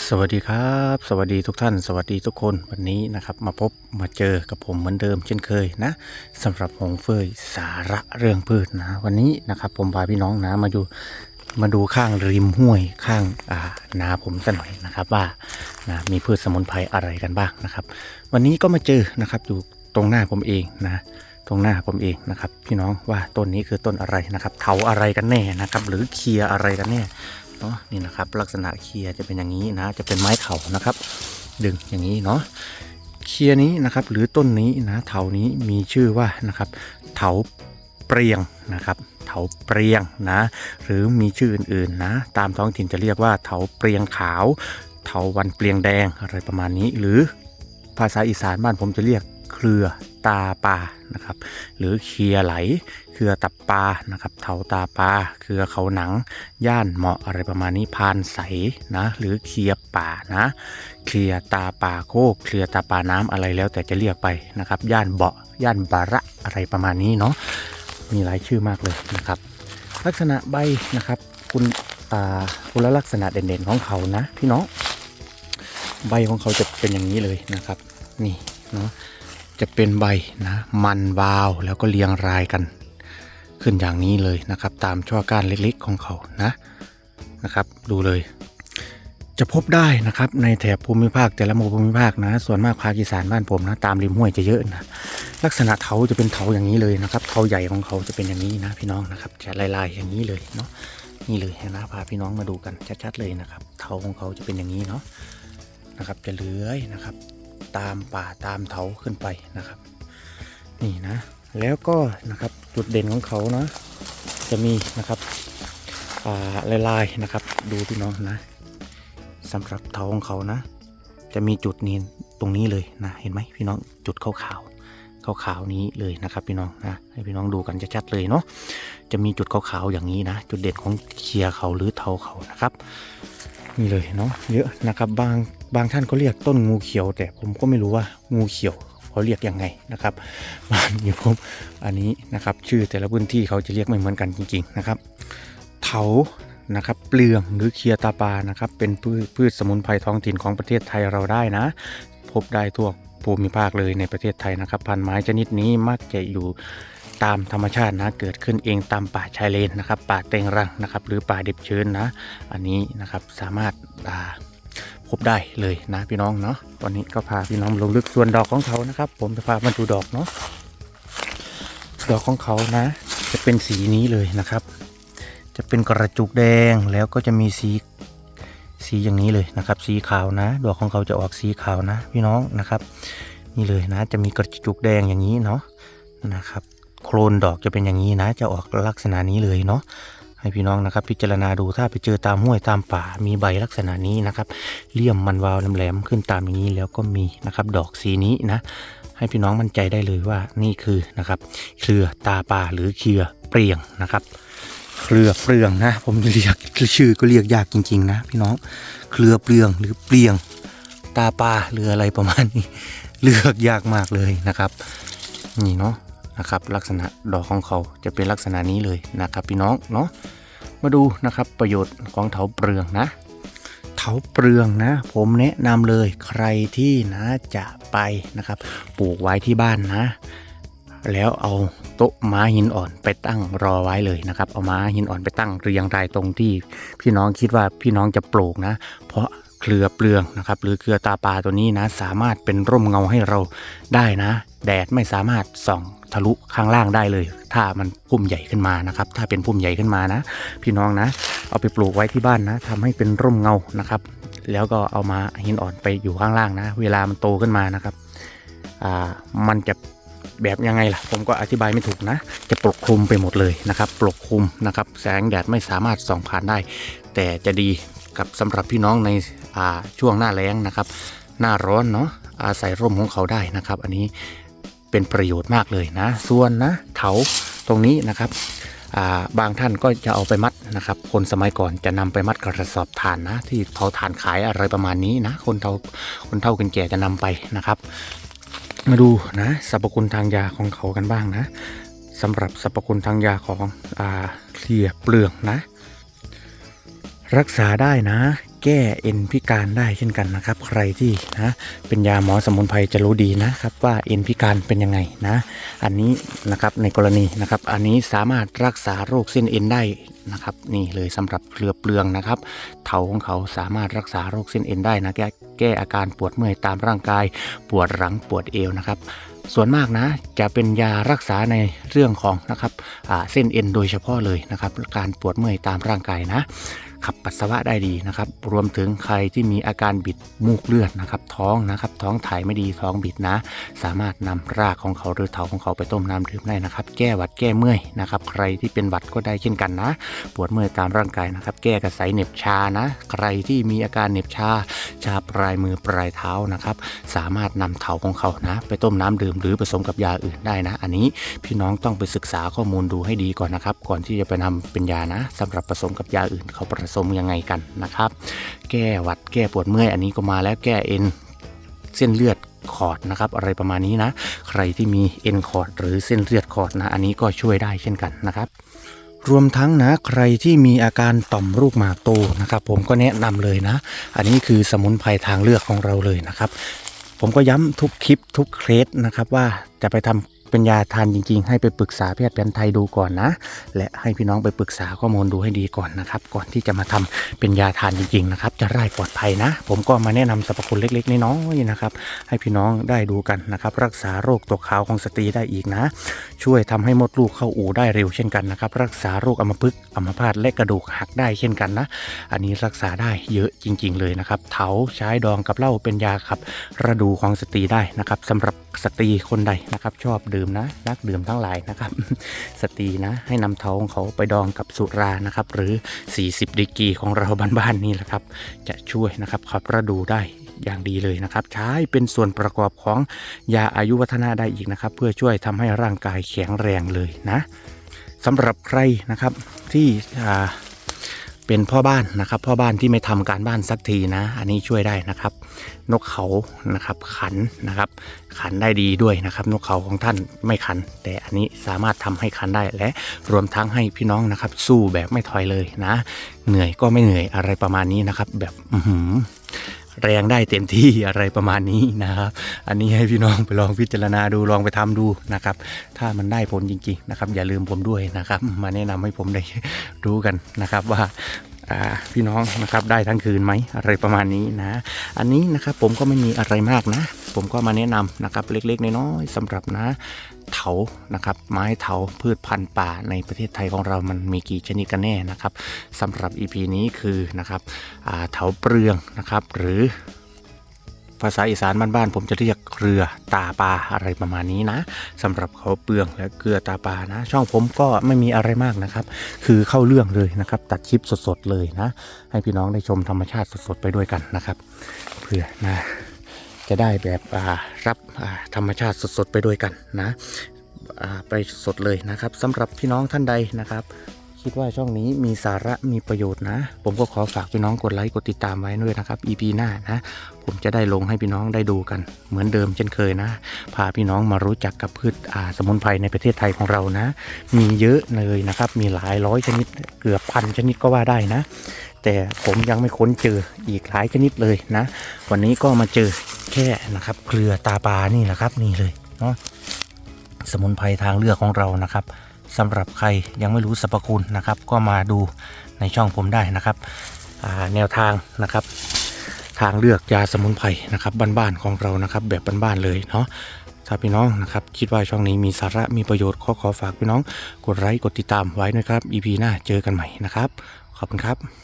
สวัสดีครับ สวัสดีทุกท่าน สวัสดีทุกคนวันนี้นะครับ มาพบมาเจอกับผมเหมือนเดิมเช่นเคยนะสำหรับหงเฟยสาระเรื่องพืชนะ วันนี้นะครับ ผมพาพี่น้องนะมาดูมาดูข้างริมห้วยข้างานาผมสัหน่อยนะครับว่านะมีพืชสมุนไพรอะไรกันบ้างนะครับ วันนี้ก็มาเจอนะครับอยู่ตรงหน้าผมเองนะ ตรงหน้าผมเองนะครับ พี่น้องว่าต้นนี้คือต้นอะไรนะครับเถาอะไรกันแน่นะครับ หรือเคลียอะไรกันแน่ เนาะนี่นะครับ ลักษณะเคลียร์จะเป็นอย่างนี้นะ จะเป็นไม้เถานะครับ ดึงอย่างนี้เนาะเคลียร์นี้นะครับ หรือต้นนี้นะเถานี้มีชื่อว่านะครับ เถาเปรียงนะครับ เถาเปรียงนะ หรือมีชื่ออื่นๆนะ ตามท้องถิ่นจะเรียกว่าเถาเปรียงขาว เถาวันเปรียงแดงอะไรประมาณนี้ หรือภาษาอีสานบ้านผมจะเรียกเครือ ตาปลานะครับ หรือเคลียไหล เครือตับปลานะครับเถาตาปลาเครือเขาหนัง ย่านเหมาะอะไรประมาณนี้พานใสนะหรือเคลียป่านะเคลียตาป่าโคกเคลียตาป่าน้ำอะไรแล้วแต่จะเรียกไปนะครับ ย่านเบาะย่านบาระอะไรประมาณนี้เนาะมีหลายชื่อมากเลยนะครับ ลักษณะใบนะครับคุณอ่าคุณลักษณะเด่นๆของเขานะพี่น้องใบของเขาจะเป็นอย่างนี้เลยนะครับ นี่เนาะ จะเป็นใบนะมันวาวแล้วก็เรียงรายกันขึ้นอย่างนี้เลยนะครับ ตามช่อก้านเล็กๆของเขานะนะครับ ดูเลย จะพบได้นะครับในแถบภูมิภาคแต่ละมภูมิภาคนะ ส่วนมากภาคอีสานบ้านผมนะตามริมห้วยจะเยอะนะลักษณะเถาจะเป็นเถาอย่างนี้เลยนะครับเถาใหญ่ของเขาจะเป็นอย่างนี้นะพี่น้องนะครับจะลายๆอย่างนี้เลยเนาะนี่เลยนะพาพี่น้องมาดูกันชัดๆเลยนะครับเถาของเขาจะเป็นอย่างนี้เนาะนะครับจะเลื้อยนะครับ ตามป่าตามเถาขึ้นไปนะครับ นี่นะ แล้วก็นะครับจุดเด่นของเขานะ จะมีนะครับลายๆนะครับ ดูพี่น้องนะสำหรับเถาของเขานะ จะมีจุดนี้ตรงนี้เลยนะเห็นไหมพี่น้องจุดขาวขาวขาวๆนี้เลยนะครับพี่น้องนะให้พี่น้องดูกันชัดๆเลยเนาะจะมีจุดขาวๆอย่างนี้นะ จุดเด่นของเคลียเขาหรือเถาเขานะครับนี่เลยเนาะเยอะนะครับบาง บางท่านก็เรียกต้นงูเขียว แต่ผมก็ไม่รู้ว่างูเขียวเขาเรียกยังไงนะครับบ้านอยู่ผมอันนี้นะครับ ชื่อแต่ละพื้นที่เขาจะเรียกไม่เหมือนกันจริง ๆนะครับ เถานะครับเปลืองหรือเคียตาปานะครับ เป็นพืชพืชสมุนไพรท้องถิ่นของประเทศไทยเราได้นะ พบได้ทั่วภูมิภาคเลยในประเทศไทยนะครับ พันไม้ชนิดนี้มักจะอยู่ตามธรรมชาตินะ เกิดขึ้นเองตามป่าชายเลนนะครับ ป่าเต็งรังนะครับ หรือป่าดิบชื้นนะ อันนี้นะครับสามารถอ่า บได้เลยนะพี่น้องเนาะวันนี้ก็พาพี่น้องลงลึกส่วนดอกของเขานะครับ ผมจะพามาดูดอกเนาะดอกของเขานะ จะเป็นสีนี้เลยนะครับ จะเป็นกระจุกแดงแล้วก็จะมีสีสีอย่างนี้เลยนะครับ สีขาวนะ ดอกของเขาจะออกสีขาวนะ พี่น้องนะครับ นี่เลยนะ จะมีกระจุกแดงอย่างนี้เนาะนะครับ โคลนดอกจะเป็นอย่างนี้นะ จะออกลักษณะนี้เลยเนาะ ให้พี่น้องนะครับ พิจารณาดูถ้าไปเจอตามห้วยตามป่ามีใบลักษณะนี้นะครับเลี่ยมมันวาวแหลมๆขึ้นตามอย่างนี้แล้วก็มีนะครับ ดอกสีนี้นะ ให้พี่น้องมั่นใจได้เลยว่านี่คือนะครับ เครือตาป่าหรือเครือเปรียงนะครับเครือเปลืองนะ ผมเรียกชื่อก็เรียกยากจริง ๆ นะ พี่น้องเครือเปลืองหรือเปลียง ตาปลาหรืออะไรประมาณนี้ เลือกยากมากเลยนะครับ นี่เนาะ นะครับลักษณะดอกของเขาจะเป็นลักษณะนี้เลยนะครับพี่น้องเนาะมาดูนะครับประโยชน์ของเถาเปลืองนะ เถาเปลืองนะ ผมแนะนำเลยใครที่นะจะไปนะครับ ปลูกไว้ที่บ้านนะ แล้วเอาโต๊ะม้าหินอ่อนไปตั้งรอไว้เลยนะครับ เอาม้าหินอ่อนไปตั้งเรียงรายตรงที่พี่น้องคิดว่าพี่น้องจะปลูกนะ เพราะเครือเปลืองนะครับหรือเครือตาปลาตัวนี้นะ สามารถเป็นร่มเงาให้เราได้นะ แดดไม่สามารถส่อง ทะลุข้างล่างได้เลย ถ้ามันพุ่มใหญ่ขึ้นมานะครับ ถ้าเป็นพุ่มใหญ่ขึ้นมานะ พี่น้องนะ เอาไปปลูกไว้ที่บ้านนะทำให้เป็นร่มเงานะครับ แล้วก็เอามาหินอ่อนไปอยู่ข้างล่างนะ เวลามันโตขึ้นมานะครับอ่ามันจะแบบยังไงล่ะ ผมก็อธิบายไม่ถูกนะ จะปกคลุมไปหมดเลยนะครับ ปกคลุมนะครับ แสงแดดไม่สามารถส่องผ่านได้ แต่จะดีกับสำหรับพี่น้องในอ่าช่วงหน้าแล้งนะครับ หน้าร้อนเนาะอาศัยร่มของเขาได้นะครับ อันนี้ เป็นประโยชน์มากเลยนะ ส่วนนะเถาตรงนี้นะครับาบางท่านก็จะเอาไปมัดนะครับ คนสมัยก่อนจะนำไปมัดกระสอบถ่านนะ ที่เผาถ่านขายอะไรประมาณนี้นะ คนเฒ่าคนเฒ่าคนแก่จะนำไปนะครับ มาดูนะสรรพคุณทางยาของเขากันบ้างนะสำหรับสรรพคุณทางยาของอาเคลียเปลืองนะ รักษาได้นะ แก้เอ็นพิการได้เช่นกันนะครับ ใครที่นะเป็นยาหมอสมุนไพรจะรู้ดีนะครับว่าเอ็นพิการเป็นยังไงนะ อันนี้นะครับในกรณีนะครับ อันนี้สามารถรักษาโรคเส้นเอ็นได้นะครับ นี่เลยสำหรับเกลือเปลืองนะครับเถาของเขาสามารถรักษาโรคเส้นเอ็นได้นะแก้แก้อาการปวดเมื่อยตามร่างกาย ปวดหลังปวดเอวนะครับส่วนมากนะจะเป็นยารักษาในเรื่องของนะครับเส้นเอ็นโดยเฉพาะเลยนะครับ การปวดเมื่อยตามร่างกายนะ ขับปัสสาวะได้ดีนะครับ รวมถึงใครที่มีอาการบิดมูกเลือดนะครับ ท้องนะครับ ท้องถ่ายไม่ดีท้องบิดนะ สามารถนำรากของเขาหรือเถาของเขาไปต้มน้ำดื่มได้นะครับ แก้หวัดแก้เมื่อยนะครับ ใครที่เป็นหวัดก็ได้เช่นกันนะ ปวดเมื่อยตามร่างกายนะครับ แก้กระสายเหน็บชานะ ใครที่มีอาการเหน็บชา ชาปลายมือปลายเท้านะครับ สามารถนำเถาของเขานะ ไปต้มน้ำดื่มหรือผสมกับยาอื่นได้นะ อันนี้พี่น้องต้องไปศึกษาข้อมูลดูให้ดีก่อนนะครับ ก่อนที่จะไปนำเป็นยานะสำหรับผสมกับยาอื่นเขาประสมยังไงกันนะครับ แก้หวัดแก้ปวดเมื่อยอันนี้ก็มาแล้วแก้เอ็นเส้นเลือดขอร์ดนะครับอะไรประมาณนี้นะ ใครที่มีเอ็นคอร์ดหรือเส้นเลือดคอร์ดนะ อันนี้ก็ช่วยได้เช่นกันนะครับ รวมทั้งนะใครที่มีอาการต่อมลูกหมากโตนะครับผมก็แนะนำเลยนะ อันนี้คือสมุนไพรทางเลือกของเราเลยนะครับ ผมก็ย้ำทุกคลิปทุกเคสนะครับว่าจะไปทำ เป็นยาทานจริง ๆ ให้ไปปรึกษาแพทย์แผนไทยดูก่อนนะ และให้พี่น้องไปปรึกษาข้อมูลดูให้ดีก่อนนะครับ ก่อนที่จะมาทำเป็นยาทานจริง ๆ นะครับ จะได้ปลอดภัยนะ ผมก็มาแนะนำสรรพคุณเล็ก ๆน้อยๆนะครับ ให้พี่น้องได้ดูกันนะครับ รักษาโรคตกขาวของสตรีได้อีกนะ ช่วยทำให้มดลูกเข้าอู่ได้เร็วเช่นกันนะครับ รักษาโรคอัมพฤกษ์อัมพาตและกระดูกหักได้เช่นกันนะ อันนี้รักษาได้เยอะจริง ๆ เลยนะครับ เถาใช้ดองกับเหล้าเป็นยาขับระดูของสตรีได้นะครับสำหรับ สตรีคนใดนะครับชอบดื่มนะนักดื่มทั้งหลายนะครับ สตรีนะให้นำเถาของเขาไปดองกับสุรานะครับ หรือ 40ดีกีของเราบ้านๆนี่แหละครับ จะช่วยนะครับขับระดูได้อย่างดีเลยนะครับ ใช้เป็นส่วนประกอบของยาอายุวัฒนาได้อีกนะครับ เพื่อช่วยทำให้ร่างกายแข็งแรงเลยนะสำหรับใครนะครับที่อ่า เป็นพ่อบ้านนะครับ พ่อบ้านที่ไม่ทำการบ้านสักทีนะ อันนี้ช่วยได้นะครับ นกเขานะครับ ขันนะครับ ขันได้ดีด้วยนะครับ นกเขาของท่านไม่ขัน แต่อันนี้สามารถทำให้ขันได้และรวมทั้งให้พี่น้องนะครับ สู้แบบไม่ถอยเลยนะ เหนื่อยก็ไม่เหนื่อยอะไรประมาณนี้นะครับ แบบอื แรงได้เต็มที่อะไรประมาณนี้นะครับ อันนี้ให้พี่น้องไปลองพิจารณาดูลองไปทำดูนะครับ ถ้ามันได้ผลจริงๆนะครับ อย่าลืมผมด้วยนะครับ มาแนะนำให้ผมได้รู้กันนะครับว่าอ่า พี่น้องนะครับได้ทั้งคืนไหมอะไรประมาณนี้นะ อันนี้นะครับผมก็ไม่มีอะไรมากนะ ผมก็มาแนะนำนะครับเล็กๆน้อยๆสำหรับนะเถานะครับไม้เถาพืชพันธุ์ป่าในประเทศไทยของเรามันมีกี่ชนิดกันแน่นะครับสำหรับ EP นี้คือนะครับเถาเปลืองนะครับหรือ ภาษาอีสานบ้านๆผมจะเรียกเกลือตาปลาอะไรประมาณนี้นะสำหรับเขาเปลืองและเกลือตาปลานะ ช่องผมก็ไม่มีอะไรมากนะครับ คือเข้าเรื่องเลยนะครับ ตัดคลิปสดๆเลยนะ ให้พี่น้องได้ชมธรรมชาติสดๆไปด้วยกันนะครับ เพื่อนะจะได้แบบรับธรรมชาติสดๆไปด้วยกันนะไปสดเลยนะครับสำหรับพี่น้องท่านใดนะครับ คิดว่าช่องนี้มีสาระมีประโยชน์นะ ผมก็ขอฝากพี่น้องกดไลค์กดติดตามไว้ด้วยนะครับ EP หน้านะ ผมจะได้ลงให้พี่น้องได้ดูกัน เหมือนเดิมเช่นเคยนะ พาพี่น้องมารู้จักกับพืชอ่าสมุนไพรในประเทศไทยของเรานะ มีเยอะเลยนะครับ มีหลายร้อยชนิดเกือบพันชนิดก็ว่าได้นะ แต่ผมยังไม่ค้นเจออีกหลายชนิดเลยนะ วันนี้ก็มาเจอแค่นะครับเกลือตาปลานี่แหละครับนี่เลยเนาะสมุนไพรทางเลือกของเรานะครับ สำหรับใครยังไม่รู้สรรพคุณนะครับ ก็มาดูในช่องผมได้นะครับแนวทางนะครับทางเลือกยาสมุนไพรนะครับบ้านๆของเรานะครับแบบบ้านๆเลยเนาะถ้าพี่น้องนะครับคิดว่าช่องนี้มีสาระมีประโยชน์ขอขอฝากพี่น้อง กดไลค์กดติดตามไว้นะครับ EP หน้าเจอกันใหม่นะครับ ขอบคุณครับ